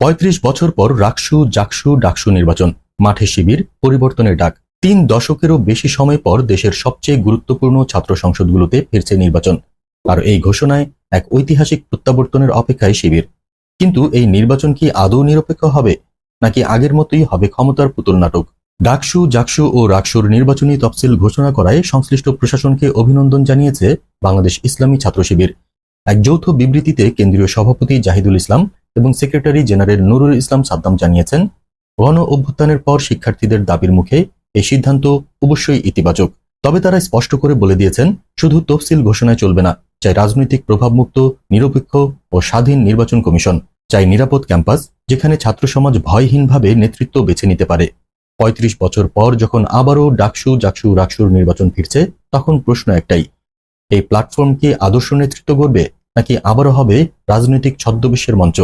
পঁয়ত্রিশ বছর পর রাকসু, জাকসু, ডাকসু নির্বাচন, মাঠে শিবির, পরিবর্তনের ডাক। তিন দশকেরও বেশি সময় পর দেশের সবচেয়ে গুরুত্বপূর্ণ ছাত্র সংসদগুলোতে ফিরছে নির্বাচন। আর এই ঘোষণায় এক ঐতিহাসিক প্রত্যাবর্তনের অপেক্ষায় শিবির। কিন্তু এই নির্বাচন কি আদৌ নিরপেক্ষ হবে, নাকি আগের মতোই হবে ক্ষমতার পুতুল নাটক? ডাকসু, জাকসু ও রাকসুর নির্বাচনী তফসিল ঘোষণা করায় সংশ্লিষ্ট প্রশাসনকে অভিনন্দন জানিয়েছে বাংলাদেশ ইসলামী ছাত্র শিবির। এক যৌথ বিবৃতিতে কেন্দ্রীয় সভাপতি জাহিদুল ইসলাম এবং সেক্রেটারি জেনারেল নুরুল ইসলাম সাদ্দাম জানিয়েছেন, গণ অভ্যুত্থানের পর শিক্ষার্থীদের দাবির মুখে এই সিদ্ধান্ত অবশ্যই ইতিবাচক। তবে তারা স্পষ্ট করে বলে দিয়েছেন, শুধু তফসিল ঘোষণায় চলবে না, চাই রাজনৈতিক প্রভাবমুক্ত, নিরপেক্ষ ও স্বাধীন নির্বাচন কমিশন, চাই নিরাপদ ক্যাম্পাস, যেখানে ছাত্র সমাজ ভয়হীনভাবে নেতৃত্ব বেছে নিতে পারে। পঁয়ত্রিশ বছর পর যখন আবারও ডাকসু জাকসু রাকসুর নির্বাচন ফিরছে, তখন প্রশ্ন একটাই, এই প্ল্যাটফর্ম কি আদর্শ নেতৃত্ব করবে নাকি আবারও হবে রাজনৈতিক ছদ্মবেশের মঞ্চ?